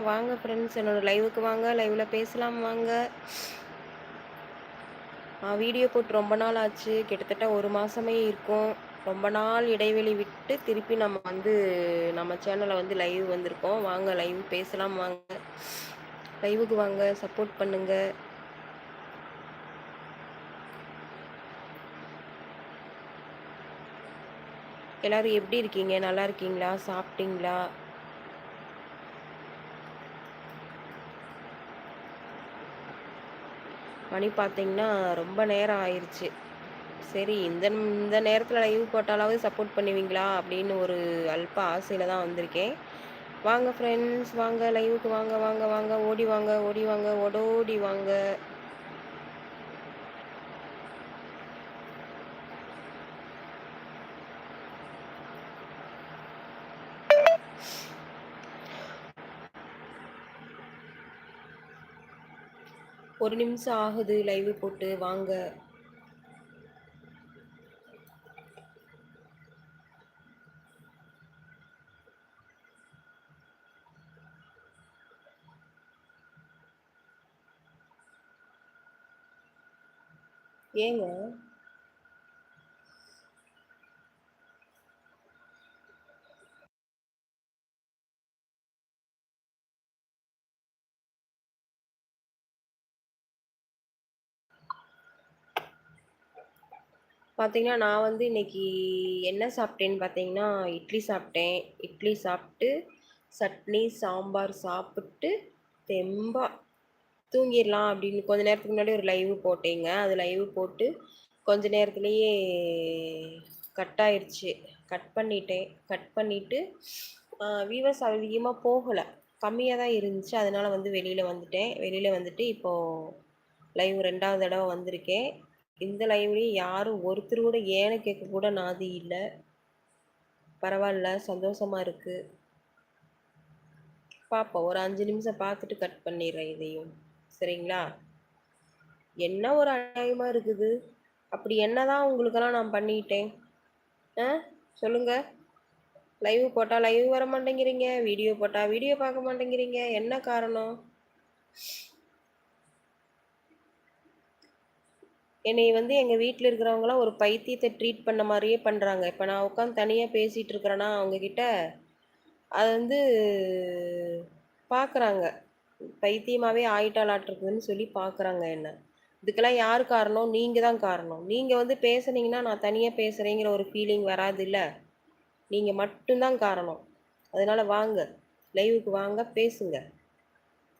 வாங்க ஃப்ரெண்ட்ஸ் என்னோடய லைவுக்கு வாங்க லைவில் பேசலாம் வாங்க. வீடியோ போட்டு ரொம்ப நாள் ஆச்சு. கிட்டத்தட்ட ஒரு மாதமே இருக்கும். ரொம்ப நாள் இடைவெளி விட்டு திருப்பி நம்ம வந்து நம்ம சேனலில் வந்து லைவ் வந்திருக்கோம். வாங்க லைவ் பேசலாம் வாங்க. லைவுக்கு வாங்க சப்போர்ட் பண்ணுங்க. எல்லோரும் எப்படி இருக்கீங்க? நல்லா இருக்கீங்களா? சாப்பிட்டீங்களா? மணி பார்த்தீங்கன்னா ரொம்ப நேரம் ஆயிடுச்சு சரி இந்த இந்த நேரத்தில் லைவ் போட்டாலாவது சப்போர்ட் பண்ணுவீங்களா? அப்படின்னு ஒரு அல்ப ஆசையில் தான் வந்திருக்கேன். வாங்க ஃப்ரெண்ட்ஸ் வாங்க லைவுக்கு வாங்க வாங்க வாங்க ஓடி வாங்க ஓடி வாங்க ஓடோடி வாங்க. ஒரு நிமிஷம் ஆகுது லைவ் போட்டு வாங்க. ஏங்க? பார்த்தீங்கன்னா நான் வந்து இன்னைக்கு என்ன சாப்பிட்டேன்னு பார்த்தீங்கன்னா இட்லி சாப்பிட்டேன் இட்லி சாப்பிட்டு சட்னி சாம்பார் சாப்பிட்டு தெம்பா. தூங்கிடலாம் அப்படின்னு கொஞ்ச நேரத்துக்கு முன்னாடி ஒரு லைவ் போட்டேங்க. அது லைவ் போட்டு கொஞ்ச நேரத்துலேயே கட் ஆயிடுச்சு கட் பண்ணிட்டேன் கட் பண்ணிவிட்டு வியூவர்ஸ் அதிகமாக போகலை. கம்மியாக தான் இருந்துச்சு. அதனால் வந்து வெளியில் வந்துட்டேன். வெளியில் வந்துட்டு இப்போது லைவ் ரெண்டாவது தடவை வந்திருக்கேன். இந்த லைவ்லேயும் யாரும் ஒருத்தர் கூட ஏன்னு கேட்க கூட நாதி இல்லை. பரவாயில்ல சந்தோஷமாக இருக்குது பார்ப்போம் ஒரு அஞ்சு நிமிஷம் பார்த்துட்டு கட் பண்ணிடுறேன் இதையும். சரிங்களா? என்ன ஒரு அநியாயமாக இருக்குது? அப்படி என்னதான் உங்களுக்கெல்லாம் நான் பண்ணிட்டேன்? ஆ? சொல்லுங்க. லைவ் போட்டால் லைவ் வர மாட்டேங்கிறீங்க வீடியோ போட்டால் வீடியோ பார்க்க மாட்டேங்கிறீங்க. என்ன காரணம்? என்னை வந்து எங்கள் வீட்டில் இருக்கிறவங்களாம் ஒரு பைத்தியத்தை ட்ரீட் பண்ண மாதிரியே பண்ணுறாங்க இப்போ நான் உட்காந்து தனியாக பேசிகிட்டு இருக்கிறேன்னா அவங்கக்கிட்ட அதை வந்து பார்க்குறாங்க பைத்தியமாகவே ஆயிட்டாலாட்டிருக்குதுன்னு சொல்லி பார்க்குறாங்க என்ன. இதுக்கெல்லாம் யார் காரணம்? நீங்கள் தான் காரணம். நீங்கள் வந்து பேசுனீங்கன்னா நான் தனியாக பேசுகிறேங்கிற ஒரு ஃபீலிங் வராது இல்லை நீங்கள் மட்டும்தான் காரணம். அதனால் வாங்க. லைவுக்கு வாங்க பேசுங்க.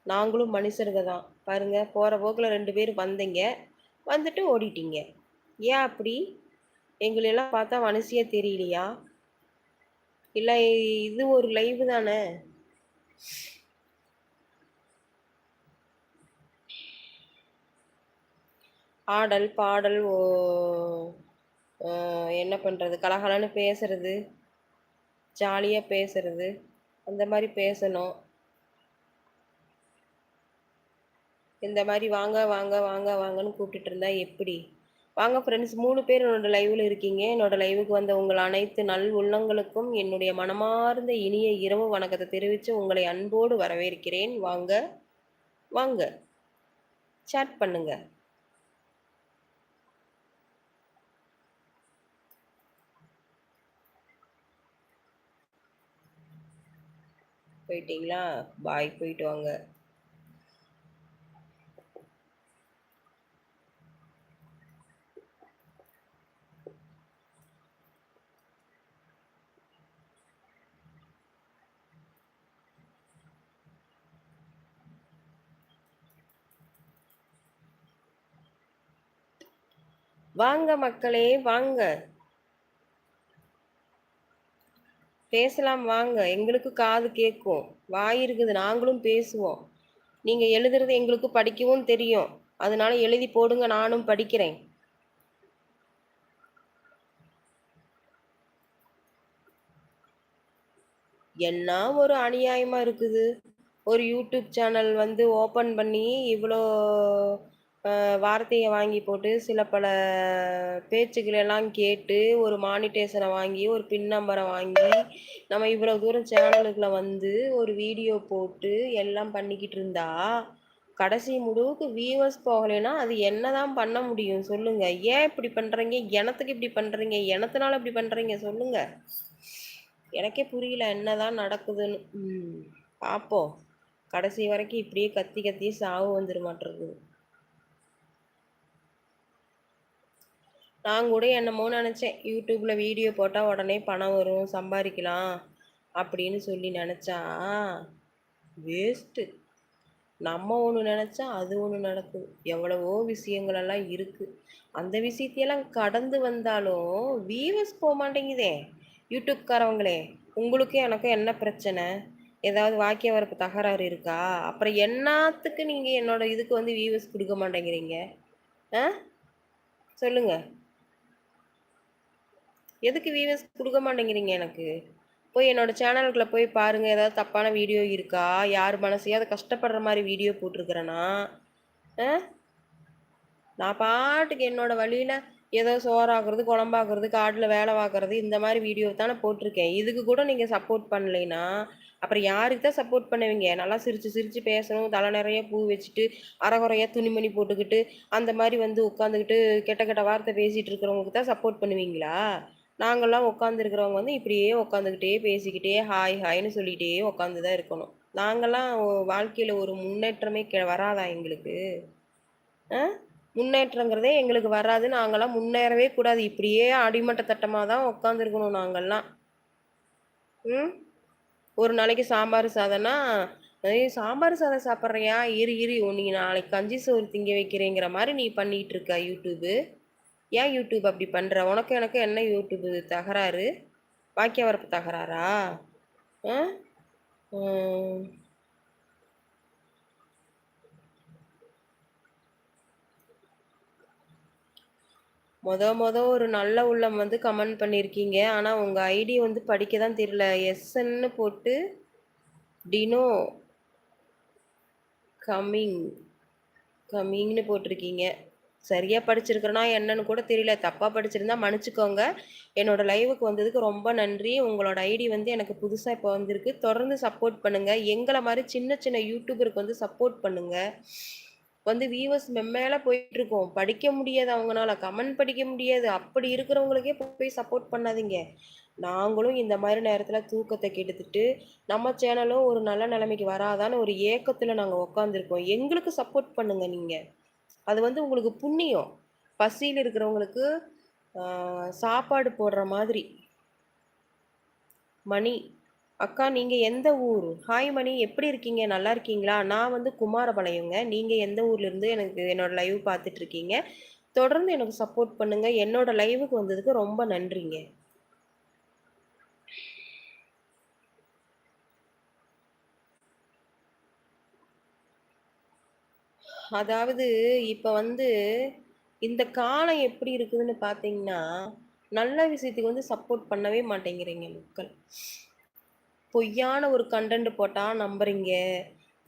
நாங்களும் மனுஷருங்க தான். பாருங்கள் போகிற போக்கில் ரெண்டு பேர் வந்தீங்க. வந்துட்டு ஓடிட்டீங்க. ஏன் அப்படி? எங்களெல்லாம் பார்த்தா மனசியே தெரியலையா? இல்லை இது ஒரு லைவ் தானே? ஆடல் பாடல் ஓ என்ன பண்ணுறது கலகலன்னு பேசுறது. ஜாலியாக பேசுறது. அந்த மாதிரி பேசணும். இந்த மாதிரி வாங்க வாங்க வாங்க வாங்கன்னு கூப்பிட்டுட்டு இருந்தா எப்படி? வாங்க ஃப்ரெண்ட்ஸ் மூணு பேர் என்னோட லைவில் இருக்கீங்க. என்னோட லைவுக்கு வந்த உங்கள் அனைத்து நல் உள்ளங்களுக்கும் என்னுடைய மனமார்ந்த இனிய இரவு வணக்கத்தை தெரிவித்து உங்களை அன்போடு வரவேற்கிறேன். வாங்க வாங்க. சாட் பண்ணுங்க. போயிட்டீங்களா? பாய் போயிட்டு வாங்க. வாங்க மக்களே வாங்க. பேசலாம் வாங்க. எங்களுக்கு காது கேட்கும். வாய் இருக்குது நாங்களும் பேசுவோம். நீங்க எழுதுறது எங்களுக்கு படிக்கவும் தெரியும். அதனால எழுதி போடுங்க நானும் படிக்கிறேன். என்ன ஒரு அநியாயமா இருக்குது? ஒரு யூடியூப் சேனல் வந்து ஓப்பன் பண்ணி இவ்வளோ வார்த்தையை வாங்கி போட்டு சில பல பேச்சுக்களெல்லாம் கேட்டு ஒரு மானிட்டேஷனை வாங்கி ஒரு பின் நம்பரை வாங்கி நம்ம இவ்வளோ தூரம் சேனலுக்குள்ள வந்து ஒரு வீடியோ போட்டு எல்லாம் பண்ணிக்கிட்டு இருந்தா கடைசி முடிவுக்கு வியூவர்ஸ் போகலைன்னா அது என்ன தான் பண்ண முடியும் சொல்லுங்க. ஏன் இப்படி பண்ணுறீங்க எனத்துக்கு இப்படி பண்ணுறீங்க எனத்தினால இப்படி பண்ணுறீங்க சொல்லுங்க. எனக்கே புரியல என்னதான் நடக்குதுன்னு. பார்ப்போம் கடைசி வரைக்கும் இப்படியே கத்தி கத்தி சாவு வந்துட மாட்டிருக்குது நான் கூட என்னமோ நினச்சேன். யூடியூப்பில் வீடியோ போட்டால் உடனே பணம் வரும் சம்பாதிக்கலாம் அப்படின்னு சொல்லி நினச்சா வேஸ்ட்டு. நம்ம ஒன்று நினச்சா அது ஒன்று நடக்குது. எவ்வளவோ விஷயங்களெல்லாம் இருக்குது அந்த விஷயத்தையெல்லாம் கடந்து வந்தாலும் வீவர்ஸ் போக மாட்டேங்குதே. யூடியூப்காரவங்களே உங்களுக்கும் எனக்கும் என்ன பிரச்சனை? ஏதாவது வாக்கிய வரப்பு தகராறு இருக்கா? அப்புறம் என்னத்துக்கு நீங்கள் என்னோட இதுக்கு வந்து வியூவர்ஸ் கொடுக்க மாட்டேங்கிறீங்க? ஆ? சொல்லுங்கள் எதுக்கு வியூவர்ஸ் கொடுக்க மாட்டேங்கிறீங்க எனக்கு? போய் என்னோட சேனலுக்குள்ளே போய் பாருங்கள் ஏதாவது தப்பான வீடியோ இருக்கா? யார் மனசையாவது கஷ்டப்படுற மாதிரி வீடியோ போட்டிருக்கிறேன்னா நான் பாட்டுக்கு என்னோட வழியில் ஏதோ சோறாக்குறது குழம்பாக்குறது காட்டில் வேலை பார்க்குறது இந்த மாதிரி வீடியோ தானே போட்டிருக்கேன். இதுக்கு கூட நீங்கள் சப்போர்ட் பண்ணலைன்னா அப்புறம் யாருக்கு தான் சப்போர்ட் பண்ணுவீங்க? நல்லா சிரித்து சிரித்து பேசணும் தலை நிறைய பூ வச்சுட்டு அறகுறையாக துணிமணி போட்டுக்கிட்டு அந்த மாதிரி வந்து உட்காந்துக்கிட்டு கெட்ட கெட்ட வார்த்தை பேசிகிட்டு இருக்கிறவங்களுக்கு தான் சப்போர்ட் பண்ணுவீங்களா? நாங்கள்லாம் உட்காந்துருக்கிறவங்க வந்து இப்படியே உட்காந்துக்கிட்டே பேசிக்கிட்டே ஹாய் ஹாய்னு சொல்லிகிட்டே உட்காந்து தான் இருக்கணும். நாங்கள்லாம் வாழ்க்கையில் ஒரு முன்னேற்றமே கெ வராதா எங்களுக்கு? ஆ? முன்னேற்றங்கிறதே எங்களுக்கு வராது. நாங்கள்லாம் முன்னேறவே கூடாது. இப்படியே அடிமட்ட தட்டமாக தான் உட்காந்துருக்கணும் நாங்கள்லாம் ம்? ஒரு நாளைக்கு சாம்பார் சாதம்னா சாம்பார் சாதம் சாப்பிட்றியா? இரு இரு. நீ நாளைக்கு கஞ்சி சோறு திங்க வைக்கிறேங்கிற மாதிரி நீ பண்ணிகிட்டு இருக்க யூடியூபு ஏன் யூடியூப் அப்படி பண்ணுற உனக்கு எனக்கு என்ன யூடியூப் தகராறு? வாக்கிய வரப்பு தகராறா? ஆ? மொத மொத ஒரு நல்ல உள்ளம் வந்து கமெண்ட் பண்ணியிருக்கீங்க ஆனால் உங்கள் ஐடி வந்து படிக்க தான் தெரியல எஸ்ன்னு போட்டு டினோ கம்மிங் கம்மிங்னு போட்டிருக்கீங்க. சரியாக படிச்சிருக்கிறேனா என்னன்னு கூட தெரியல. தப்பாக படிச்சிருந்தா மன்னிச்சுக்கோங்க. என்னோட லைவுக்கு வந்ததுக்கு ரொம்ப நன்றி. உங்களோட ஐடி வந்து எனக்கு புதுசாக இப்போ வந்திருக்கு. தொடர்ந்து சப்போர்ட் பண்ணுங்கள் எங்களை மாதிரி சின்ன சின்ன யூடியூபருக்கு வந்து சப்போர்ட் பண்ணுங்கள் வந்து வியூவர்ஸ் மெம்மேல போயிட்டுருக்கோம் படிக்க முடியாது அவங்களால கமெண்ட் படிக்க முடியாது. அப்படி இருக்கிறவங்களுக்கே போய் சப்போர்ட் பண்ணாதீங்க. நாங்களும் இந்த மாதிரி நேரத்தில் தூக்கத்தை கெடுத்துட்டு நம்ம சேனலும் ஒரு நல்ல நிலைமைக்கு வராதான்னு ஒரு ஏக்கத்தில் நாங்கள் உட்காந்துருக்கோம் எங்களுக்கு சப்போர்ட் பண்ணுங்க நீங்கள் அது வந்து உங்களுக்கு புண்ணியம். பசியில் இருக்கிறவங்களுக்கு சாப்பாடு போடுற மாதிரி. மணி அக்கா நீங்கள் எந்த ஊர்? ஹாய் மணி. எப்படி இருக்கீங்க? நல்லா இருக்கீங்களா? நான் வந்து குமாரபாளையங்க நீங்கள் எந்த ஊர்லேருந்து எனக்கு என்னோடய லைவ் பார்த்துட்ருக்கீங்க தொடர்ந்து எனக்கு சப்போர்ட் பண்ணுங்கள் என்னோடய லைவுக்கு வந்ததுக்கு ரொம்ப நன்றிங்க. அதாவது இப்போ வந்து இந்த காலம் எப்படி இருக்குதுன்னு பார்த்தீங்கன்னா நல்ல விஷயத்துக்கு வந்து சப்போர்ட் பண்ணவே மாட்டேங்கிறீங்க மக்கள். பொய்யான ஒரு கண்டென்ட் போட்டால் நம்புறீங்க.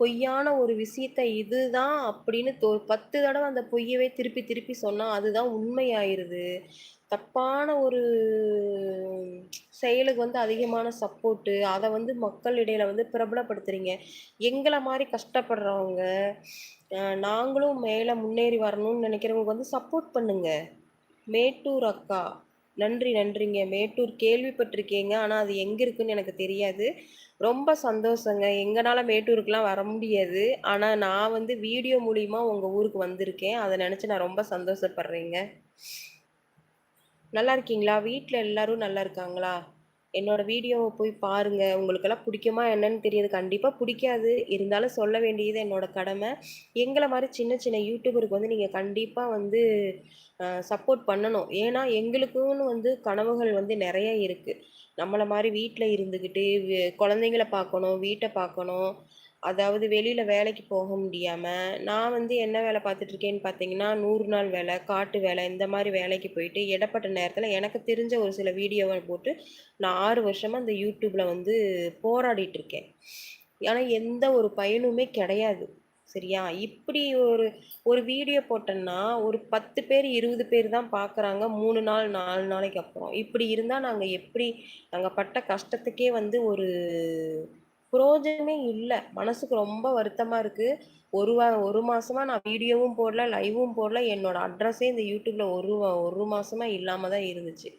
பொய்யான ஒரு விஷயத்த இதுதான் அப்படின்னு தோ பத்து தடவை அந்த பொய்யவே திருப்பி திருப்பி சொன்னால் அதுதான் உண்மையாயிருது. தப்பான ஒரு செயலுக்கு வந்து அதிகமான சப்போர்ட்டு அதை வந்து மக்கள் இடையில வந்து பிரபலப்படுத்துறீங்க. எங்களை மாதிரி கஷ்டப்படுறவங்க நாங்களும் மேலே முன்னேறி வரணும்னு நினைக்கிறவங்க வந்து சப்போர்ட் பண்ணுங்க. மேட்டூர் அக்கா. நன்றி நன்றிங்க. மேட்டூர் கேள்விப்பட்டிருக்கீங்க. ஆனால் அது எங்கே இருக்குன்னு எனக்கு தெரியாது. ரொம்ப சந்தோஷங்க. எங்களால் மேட்டூருக்குலாம் வர முடியாது. ஆனால் நான் வந்து வீடியோ மூலிமா உங்கள் ஊருக்கு வந்திருக்கேன். அதை நினச்சி நான் ரொம்ப சந்தோஷப்படுறேங்க. நல்லா இருக்கீங்களா? வீட்டில் எல்லோரும் நல்லா இருக்காங்களா? என்னோட வீடியோவை போய் பாருங்கள் உங்களுக்கெல்லாம் பிடிக்குமா என்னன்னு தெரியாது. கண்டிப்பாக பிடிக்காது. இருந்தாலும் சொல்ல வேண்டியது என்னோட கடமை. எங்களை மாதிரி சின்ன சின்ன யூடியூபருக்கு வந்து நீங்கள் கண்டிப்பாக வந்து சப்போர்ட் பண்ணணும். ஏன்னா எங்களுக்குன்னு வந்து கனவுகள் வந்து நிறைய இருக்குது நம்மளை மாதிரி வீட்டில் இருந்துக்கிட்டு குழந்தைங்கள பார்க்கணும் வீட்டை பார்க்கணும். அதாவது வெளியில் வேலைக்கு போக முடியாமல் நான் வந்து என்ன வேலை பார்த்துட்ருக்கேன்னு பார்த்தீங்கன்னா நூறு நாள் வேலை காட்டு வேலை இந்த மாதிரி வேலைக்கு போயிட்டு இடப்பட்ட நேரத்தில் எனக்கு தெரிஞ்ச ஒரு சில வீடியோவை போட்டு நான் ஆறு வருஷமாக அந்த யூடியூப்பில் வந்து போராடிட்டுருக்கேன் ஆனால் எந்த ஒரு பயனுமே கிடையாது. சரியா? இப்படி ஒரு ஒரு வீடியோ போட்டேன்னா ஒரு பத்து பேர் இருபது பேர் தான் பார்க்குறாங்க மூணு நாள் நாலு நாளைக்கு அப்புறம். இப்படி இருந்தால் நாங்கள் எப்படி நாங்கள் பட்ட கஷ்டத்துக்கே வந்து ஒரு புரோஜனமே இல்லை. மனசுக்கு ரொம்ப வருத்தமாக இருக்குது ஒரு வா ஒரு மாதமாக நான் வீடியோவும் போடல லைவும் போடல. என்னோட அட்ரஸே இந்த யூடியூப்பில் ஒரு ஒரு மாதமாக இல்லாமல் தான் இருந்துச்சு.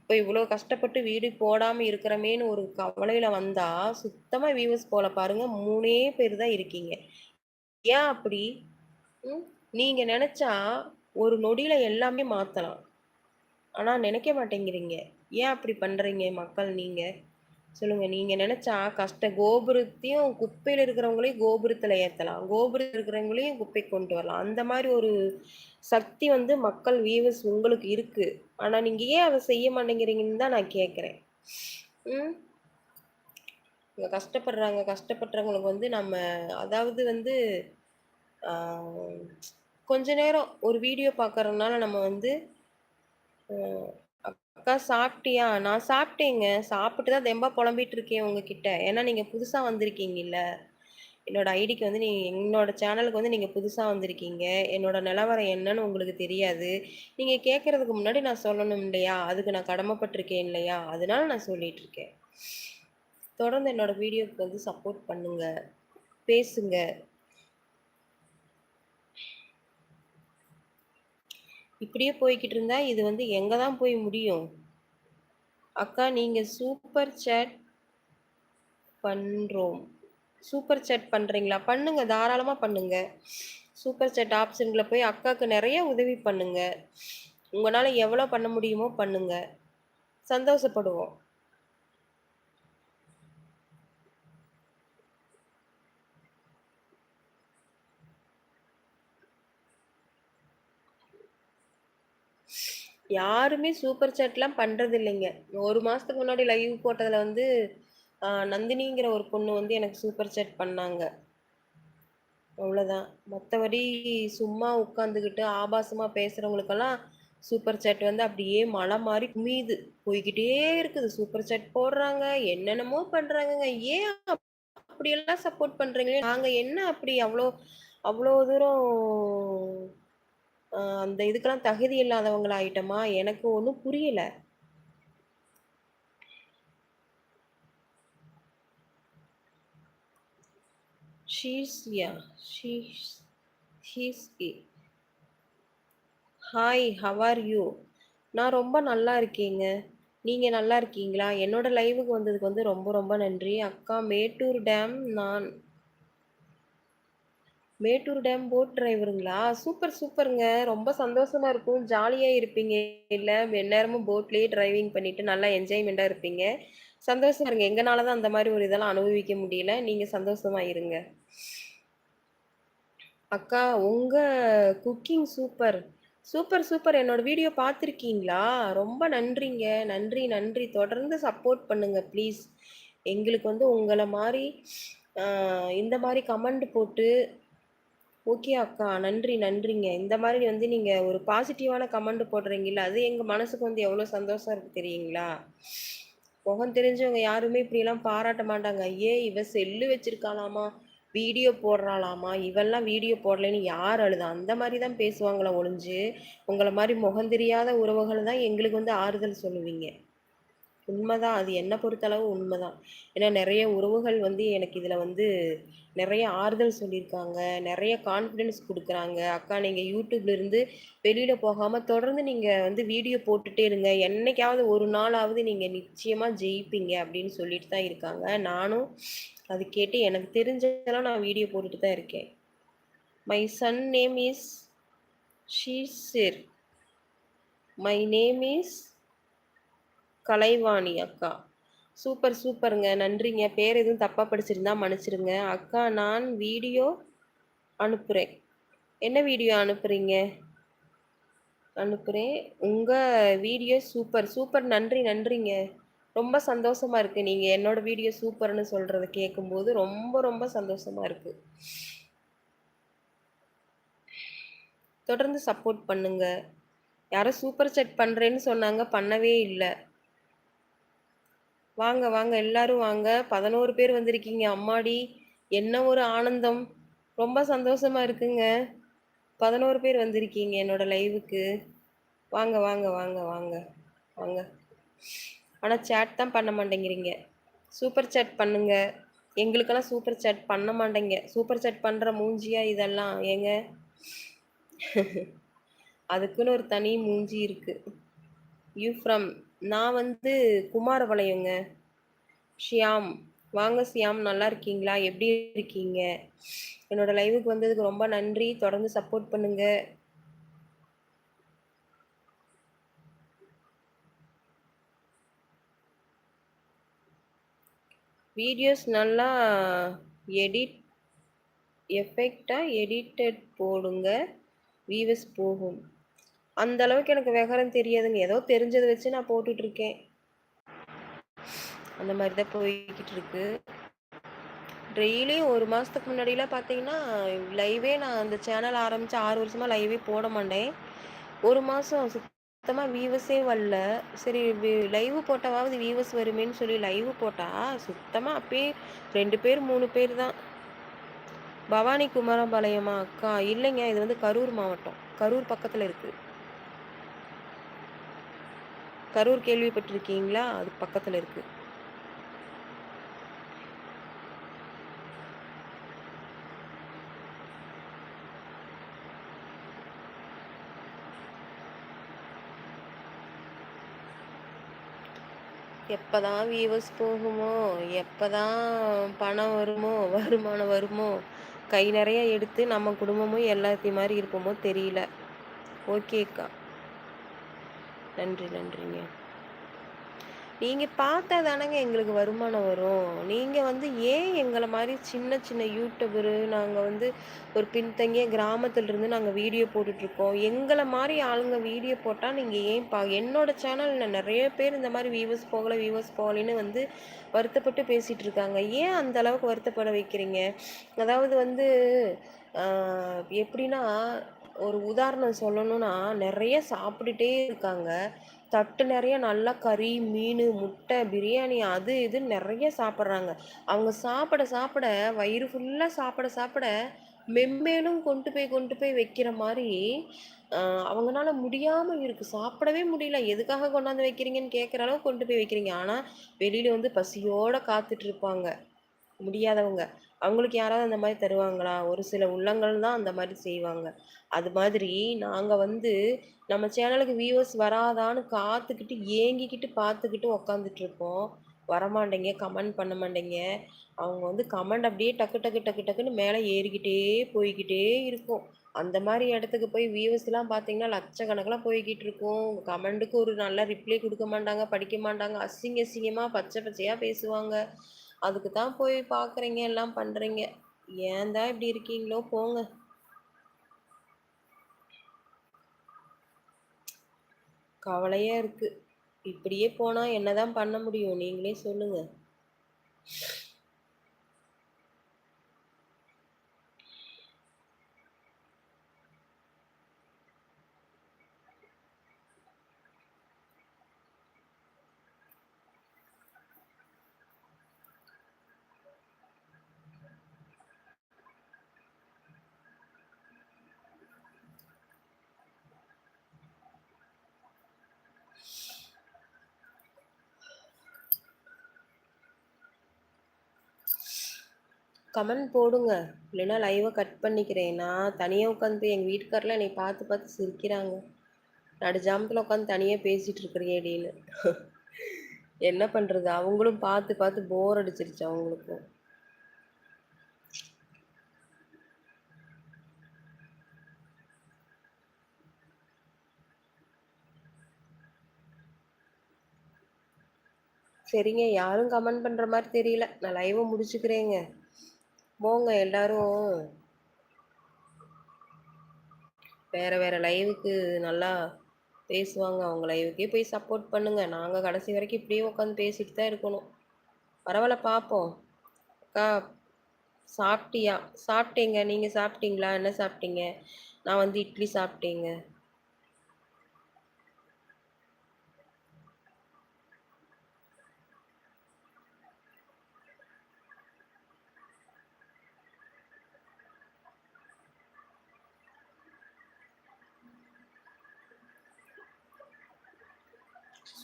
இப்போ இவ்வளோ கஷ்டப்பட்டு வீடு போடாமல் இருக்கிறமேன்னு ஒரு கவலையில் வந்தால் சுத்தமாக வியூவர்ஸ் போல பாருங்கள் மூணே பேர் தான் இருக்கீங்க. ஏன் அப்படி? ம்? நீங்கள் நினச்சா ஒரு நொடியில் எல்லாமே மாற்றலாம் ஆனால் நினைக்க மாட்டேங்கிறீங்க. ஏன் அப்படி பண்ணுறீங்க மக்கள் நீங்கள் சொல்லுங்கள் நீங்கள் நினச்சா கஷ்ட கோபுரத்தையும் குப்பையில் இருக்கிறவங்களையும் கோபுரத்தில் ஏற்றலாம் கோபுரத்தில் இருக்கிறவங்களையும் குப்பை கொண்டு வரலாம். அந்த மாதிரி ஒரு சக்தி வந்து மக்கள் வியூவர்ஸ் உங்களுக்கு இருக்குது ஆனால் நீங்கள் ஏன் அதை செய்ய மாட்டேங்கிறீங்கன்னு தான் நான் கேட்குறேன் ம்? கஷ்டப்படுறாங்க கஷ்டப்படுறவங்களுக்கு வந்து நம்ம அதாவது வந்து கொஞ்ச நேரம் ஒரு வீடியோ பார்க்குறதுனால நம்ம வந்து அக்கா சாப்பிட்டியா? நான் சாப்பிட்டேங்க. சாப்பிட்டு தான் தெம்பா புலம்பிட்டு இருக்கேன் உங்ககிட்ட. ஏன்னா நீங்கள் புதுசாக வந்திருக்கீங்கல்ல. என்னோட ஐடிக்கு வந்து நீ என்னோட சேனலுக்கு வந்து நீங்கள் புதுசாக வந்திருக்கீங்க. என்னோட நிலவரம் என்னன்னு உங்களுக்கு தெரியாது. நீங்கள் கேட்குறதுக்கு முன்னாடி நான் சொல்லணும் இல்லையா? அதுக்கு நான் கடமைப்பட்டிருக்கேன் இல்லையா? அதனால நான் சொல்லிட்டு இருக்கேன். தொடர்ந்து என்னோட வீடியோக்கு வந்து சப்போர்ட் பண்ணுங்க. பேசுங்க. இப்படியே போய்கிட்டு இருந்தா இது வந்து எங்கே தான் போய் முடியும்? அக்கா நீங்கள் சூப்பர் சேட் பண்ணுறோம் சூப்பர் சேட் பண்ணுறீங்களா பண்ணுங்க தாராளமாக பண்ணுங்க. சூப்பர் சேட் ஆப்ஷன்ல போய் அக்காவுக்கு நிறைய உதவி பண்ணுங்க. உங்களால் எவ்வளோ பண்ண முடியுமோ பண்ணுங்க. சந்தோஷப்படுவோம். யாருமே சூப்பர் சாட்லாம் பண்றது இல்லைங்க ஒரு மாசத்துக்கு முன்னாடி லைவ் போட்டதுல வந்து நந்தினிங்கிற ஒரு பொண்ணு வந்து எனக்கு சூப்பர் சாட் பண்ணாங்க. அவ்வளோதான் மற்றபடி சும்மா உட்காந்துக்கிட்டு ஆபாசமாக பேசுகிறவங்களுக்கெல்லாம் சூப்பர் சாட் வந்து அப்படியே மழை மாதிரி குமியுது. போய்கிட்டே இருக்குது. சூப்பர் சாட் போடுறாங்க. என்னென்னமோ பண்ணுறாங்கங்க ஏன் அப்படியெல்லாம் சப்போர்ட் பண்ணுறீங்களே நாங்கள் என்ன அப்படி அவ்வளோ அவ்வளோ தூரம் அந்த இதுக்கெல்லாம் தகுதி இல்லாதவங்களாயிட்டோமா? எனக்கு ஒன்றும் புரியல. ஷீஸ் யா ஷீஸ் ஷீஸ் ஹாய் ஹவ் ஆர் யூ? நான் ரொம்ப நல்லா இருக்கேங்க. நீங்கள் நல்லா இருக்கீங்களா? என்னோட லைவுக்கு வந்ததுக்கு வந்து ரொம்ப ரொம்ப நன்றி. அக்கா மேட்டூர் டேம் நான் மேட்டூர் டேம் போட் டிரைவருங்களா? சூப்பர், சூப்பருங்க. ரொம்ப சந்தோஷமா இருக்கும். ஜாலியா இருப்பீங்க இல்ல? எந்நேரமும் போட்லயே டிரைவிங் பண்ணிட்டு நல்லா என்ஜாய்மெண்டா இருப்பீங்க. சந்தோஷமா இருங்க. எங்கனால தான் அந்த மாதிரி ஒரு இதெல்லாம் அனுபவிக்க முடியல. நீங்க சந்தோஷமா இருங்க. அக்கா, உங்க குக்கிங் சூப்பர். Super, super. என்னோட வீடியோ பார்த்துருக்கீங்களா? ரொம்ப நன்றிங்க. நன்றி, நன்றி. தொடர்ந்து சப்போர்ட் பண்ணுங்க ப்ளீஸ். எங்களுக்கு வந்து உங்களை மாதிரி இந்த மாதிரி கமெண்ட் போட்டு ஓகே அக்கா. நன்றி, நன்றிங்க. இந்த மாதிரி வந்து நீங்க ஒரு பாசிட்டிவான கமெண்ட் போடுறீங்கல்ல, அது எங்க மனசுக்கு வந்து எவ்வளோ சந்தோஷம் இருக்கு தெரியுங்களா? முகம் தெரிஞ்சவங்க யாருமே இப்படியெல்லாம் பாராட்ட மாட்டாங்க. "ஐயே! இவ செல்லு வச்சிருக்காளாமா, வீடியோ போடுறாளாமா, இவெல்லாம் வீடியோ போடலைன்னு யார் அழுதா?" அந்த மாரி தான் பேசுவாங்களே ஒழிஞ்சு, உங்கள மாரி முகம் தெரியாத உறவுகள் தான் எங்களுக்கு வந்து ஆறுதல் சொல்லுவீங்க. உண்மைதான். அது என்ன பொறுத்தளவு உண்மைதான். ஏன்னா நிறைய உறவுகள் வந்து எனக்கு இதில் வந்து நிறைய ஆறுதல் சொல்லியிருக்காங்க. நிறைய கான்ஃபிடன்ஸ் கொடுக்குறாங்க "அக்கா நீங்கள் யூடியூப்ல இருந்து போகாமல் தொடர்ந்து நீங்கள் வந்து வீடியோ போட்டுகிட்டே இருங்க. என்னைக்காவது ஒரு நாளாவது நீங்கள் நிச்சயமாக ஜெயிப்பீங்க." அப்படின்னு சொல்லிட்டு தான் இருக்காங்க. நானும் அது கேட்டு எனக்கு தெரிஞ்சதெல்லாம் நான் வீடியோ போட்டுட்டு தான் இருக்கேன். My son name is Shishir. My name is Kalaivani அக்கா. சூப்பர் சூப்பருங்க. நன்றிங்க. பேர் எதுவும் தப்பாக படிச்சிருந்தா மன்னிச்சிடுங்க. அக்கா நான் வீடியோ அனுப்புகிறேன் என்ன வீடியோ அனுப்புகிறீங்க அனுப்புகிறேன் உங்கள் வீடியோ சூப்பர். சூப்பர். நன்றி, நன்றிங்க. ரொம்ப சந்தோஷமாக இருக்குது நீங்கள் என்னோடய வீடியோ சூப்பர்னு சொல்கிறத கேட்கும்போது ரொம்ப ரொம்ப சந்தோஷமாக இருக்குது தொடர்ந்து சப்போர்ட் பண்ணுங்கள் யாரோ சூப்பர் செட் பண்ணுறேன்னு சொன்னாங்க. பண்ணவே இல்லை வாங்க வாங்க எல்லாரும் வாங்க. பதினோரு பேர் வந்திருக்கீங்க. அம்மாடி என்ன ஒரு ஆனந்தம். ரொம்ப சந்தோஷமா இருக்குங்க. பதினோரு பேர் வந்திருக்கீங்க என்னோட லைவுக்கு. வாங்க வாங்க வாங்க வாங்க வாங்க. ஆனால் சேட் தான் பண்ண மாட்டேங்கிறீங்க. சூப்பர் சேட் பண்ணுங்க. எங்களுக்கெல்லாம் சூப்பர் சேட் பண்ண மாட்டேங்க. சூப்பர் சேட் பண்ணுற மூஞ்சியா இதெல்லாம்? ஏங்க? அதுக்குன்னு ஒரு தனி மூஞ்சி இருக்குது யூ ஃப்ரம் நான் வந்து குமாரபாளையங்க. ஷியாம். வாங்க ஷியாம் நல்லா இருக்கீங்களா? எப்படி இருக்கீங்க? என்னோட லைவுக்கு வந்ததுக்கு ரொம்ப நன்றி. தொடர்ந்து சப்போர்ட் பண்ணுங்க. வீடியோஸ் நல்லா எடிட் எஃபெக்டாக எடிட்டட் போடுங்க. வீவஸ் போகும். அந்த அளவுக்கு எனக்கு விவரம் தெரியாதுங்க. ஏதோ தெரிஞ்சதை வச்சு நான் போட்டுட்ருக்கேன். அந்த மாதிரி தான் போய்கிட்டு இருக்கு டெய்லியும் ஒரு மாதத்துக்கு முன்னாடிலாம் பார்த்தீங்கன்னா லைவே நான் அந்த சேனல் ஆரம்பித்து ஆறு வருஷமாக லைவே போட மாட்டேன். ஒரு மாதம் சுத்தமாக வீவஸே வரல. சரி லைவ் போட்டாவது வீவஸ் வருமேன்னு சொல்லி லைவ் போட்டால் சுத்தமாக அப்பயே ரெண்டு பேர் மூணு பேர் தான். பவானி குமாரபாளையமா அக்கா? இல்லைங்க இது வந்து கரூர் மாவட்டம். கரூர் பக்கத்தில் இருக்குது கரூர் கேள்விப்பட்டிருக்கீங்களா? அது பக்கத்தில் இருக்குது எப்போதான் வியூவர்ஸ் போகுமோ எப்போதான் பணம் வருமோ வருமானம் வருமோ கை நிறைய எடுத்து நம்ம குடும்பமும் எல்லாத்தையும் மாதிரி இருப்போமோ தெரியல. ஓகேக்கா நன்றி நன்றிங்க. நீங்கள் பார்த்தா தானங்க எங்களுக்கு வருமானம் வரும். நீங்கள் வந்து ஏன் எங்களை மாதிரி சின்ன சின்ன யூடியூபரு நாங்கள் வந்து ஒரு பின்தங்கிய கிராமத்துலேருந்து நாங்கள் வீடியோ போட்டுட்ருக்கோம். எங்களை மாதிரி ஆளுங்க வீடியோ போட்டால் நீங்கள் ஏன் பா என்னோட சேனலில் நிறைய பேர் இந்த மாதிரி வியூவர்ஸ் போகலை வியூவர்ஸ் போகலைன்னு வந்து வருத்தப்பட்டு பேசிகிட்டு இருக்காங்க ஏன் அந்த அளவுக்கு வருத்தப்பட வைக்கிறீங்க? அதாவது வந்து எப்படின்னா ஒரு உதாரணம் சொல்லணும்னா நிறைய சாப்பிட்டுட்டே இருக்காங்க. தட்டு நிறைய நல்லா கறி மீன் முட்டை பிரியாணி அது இது நிறைய சாப்பிட்றாங்க. அவங்க சாப்பிட சாப்பிட வயிறு ஃபுல்லாக சாப்பிட சாப்பிட மென்மேலும் கொண்டு போய் கொண்டு போய் வைக்கிற மாதிரி அவங்களால முடியாமல் இருக்குது சாப்பிடவே முடியல. எதுக்காக கொண்டாந்து வைக்கிறீங்கன்னு கேட்குற அளவுக்கு கொண்டு போய் வைக்கிறீங்க. ஆனால் வெளியில் வந்து பசியோடு காத்துட்ருப்பாங்க முடியாதவங்க. அவங்களுக்கு யாராவது அந்த மாதிரி தருவாங்களா? ஒரு சில உள்ளங்கள் தான் அந்த மாதிரி செய்வாங்க. அது மாதிரி நாங்கள் வந்து நம்ம சேனலுக்கு வியூவர்ஸ் வராதான்னு காத்துக்கிட்டு ஏங்கிக்கிட்டு பார்த்துக்கிட்டு உக்காந்துட்ருப்போம். வரமாட்டேங்க கமெண்ட் பண்ண மாட்டேங்க. அவங்க வந்து கமெண்ட் அப்படியே டக்கு டக்கு டக்கு டக்குன்னு மேலே ஏறிக்கிட்டே போய்கிட்டே இருக்கும். அந்த மாதிரி இடத்துக்கு போய் வியூவர்ஸ்லாம் பார்த்தீங்கன்னா லட்சக்கணக்கெலாம் போய்கிட்டு இருக்கும். கமெண்ட்டுக்கு ஒரு நல்ல ரிப்ளை கொடுக்க மாட்டாங்க படிக்க மாட்டாங்க. அசிங்க அசிங்கமாக பச்சை பச்சையாக பேசுவாங்க. அதுக்கு தான் போய் பார்க்குறீங்க எல்லாம் பண்ணுறீங்க ஏன் தான் இப்படி இருக்கீங்களோ போங்க. கவலையாக இருக்குது இப்படியே போனால் என்ன தான் பண்ண முடியும்? நீங்களே சொல்லுங்கள் கமெண்ட் போடுங்க. இல்லைன்னா லைவை கட் பண்ணிக்கிறேன். நான் தனியாக உட்காந்து எங்கள் வீட்டுக்காரில் என்னை பார்த்து பார்த்து சிரிக்கிறாங்க. நடு ஜாமத்தில் உட்காந்து தனியாக பேசிகிட்டு இருக்கிறேடின்னு என்ன பண்ணுறது அவங்களும் பார்த்து பார்த்து போர் அடிச்சிருச்சு அவங்களுக்கும். சரிங்க. யாரும் கமெண்ட் பண்ணுற மாதிரி தெரியல. நான் லைவை முடிச்சுக்கிறேங்க. போங்க எல்லாரும். வேற வேற லைவுக்கு நல்லா பேசுவாங்க. அவங்க லைவுக்கே போய் சப்போர்ட் பண்ணுங்க. நாங்கள் கடைசி வரைக்கும் இப்படியே உட்காந்து பேசிட்டு தான் இருக்கணும். பரவாயில்ல பார்ப்போம் அக்கா சாப்பிட்டியா? சாப்பிட்டீங்க. நீங்கள் சாப்பிட்டீங்களா? என்ன சாப்பிட்டீங்க? நான் வந்து இட்லி சாப்பிட்டேங்க.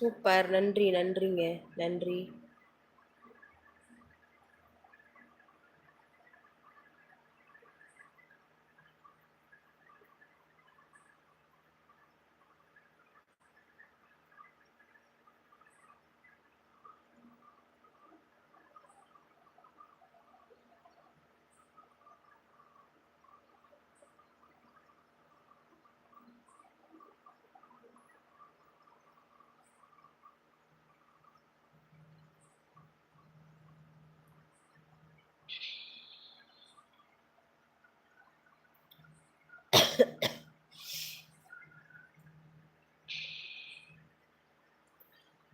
சூப்பர். நன்றி நன்றிங்க. நன்றி.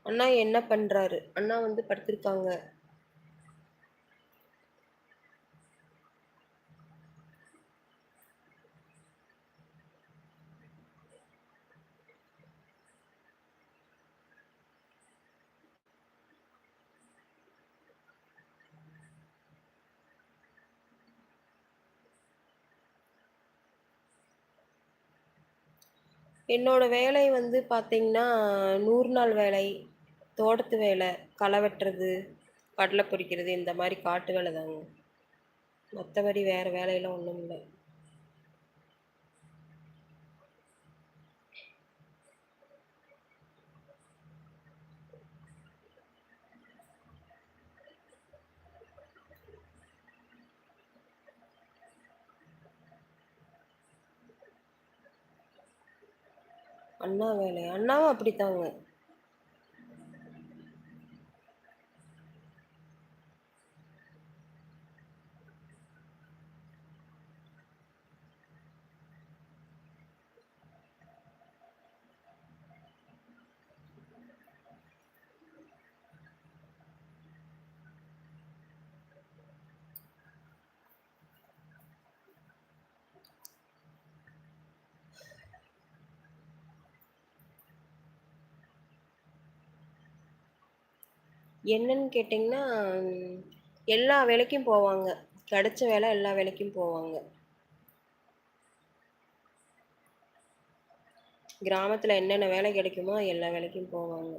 அண்ணா என்ன பண்றாரு? அண்ணா வந்து படுத்திருக்காங்க. என்னோட வேலை வந்து பார்த்திங்கன்னா நூறு நாள் வேலை தோட்டத்து வேலை களை வெட்டுறது கடலை பொறிக்கிறது இந்த மாதிரி காட்டு வேலை தாங்க. மற்றபடி வேறு வேலையெல்லாம் ஒன்றும் இல்லை. அண்ணா வேலை. அண்ணாவும் அப்படித்தாங்க. என்னன்னு கேட்டிங்கன்னா எல்லா வேலைக்கும் போவாங்க. கிடைச்ச வேலை எல்லா வேலைக்கும் போவாங்க. கிராமத்தில் என்னென்ன வேலை கிடைக்குமோ எல்லா வேலைக்கும் போவாங்க.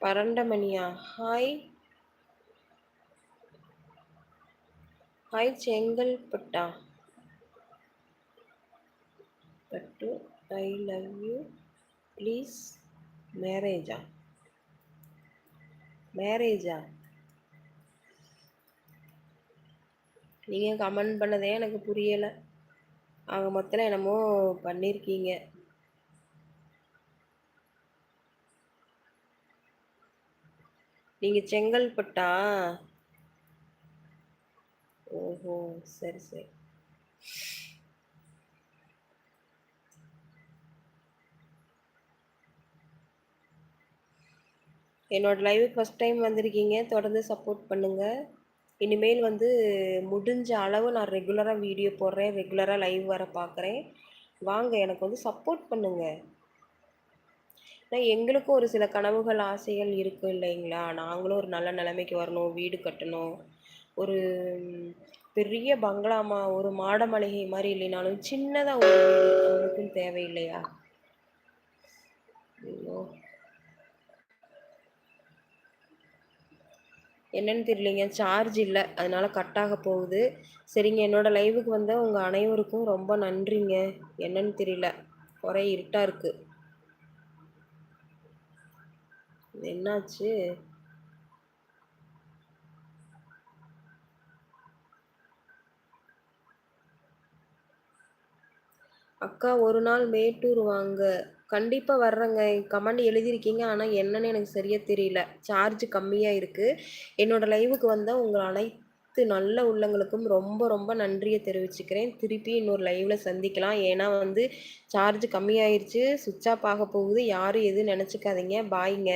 பரண்டமணியா ஹாய் ஹாய் செங்கல்பட்டா பட்டு ஐ லவ் யூ ப்ளீஸ் மேரேஜா மேரேஜா நீங்கள் கமெண்ட் பண்ணதே எனக்கு புரியலை. ஆக மொத்தம் என்னமோ பண்ணியிருக்கீங்க நீங்கள் செங்கல்பட்டா ஓஹோ சரி சரி. என்னோட லைவுக்கு ஃபஸ்ட் டைம் வந்திருக்கீங்க. தொடர்ந்து சப்போர்ட் பண்ணுங்கள் இனிமேல் வந்து முடிஞ்ச அளவு நான் ரெகுலராக வீடியோ போடுறேன். ரெகுலராக லைவ் வர பார்க்குறேன் வாங்க எனக்கு வந்து சப்போர்ட் பண்ணுங்கள் ஏன்னா எங்களுக்கும் ஒரு சில கனவுகள் ஆசைகள் இருக்கும் இல்லைங்களா? நாங்களும் ஒரு நல்ல நிலைமைக்கு வரணும். வீடு கட்டணும். ஒரு பெரிய பங்களாமா ஒரு மாட மாளிகை மாதிரி இல்லைனாலும் சின்னதாக ஒரு அவனுக்கும் தேவையில்லையா? ஐயோ. என்னன்னு தெரியலைங்க. சார்ஜ் இல்லை. அதனால கட் ஆக போகுது. சரிங்க. என்னோட லைவுக்கு வந்த உங்கள் அனைவருக்கும் ரொம்ப நன்றிங்க. என்னன்னு தெரியல. ஒரே இருட்டாக இருக்குது என்னாச்சு? அக்கா ஒரு நாள் மேட்டூர் வாங்க. கண்டிப்பாக வர்றேங்க. கமெண்ட் எழுதியிருக்கீங்க. ஆனால் என்னன்னு எனக்கு சரியாக தெரியல. சார்ஜ் கம்மியாக இருக்குது என்னோடய லைவுக்கு வந்தால் உங்கள் அனைத்து நல்ல உள்ளங்களுக்கும் ரொம்ப ரொம்ப நன்றியை தெரிவிச்சுக்கிறேன். திருப்பி இன்னொரு லைவில் சந்திக்கலாம். ஏன்னா வந்து சார்ஜ் கம்மியாயிருச்சு. சுவிட்ச் ஆஃப் ஆக போகுது. யாரும் எதுவும் நினச்சிக்காதீங்க. பாய்ங்க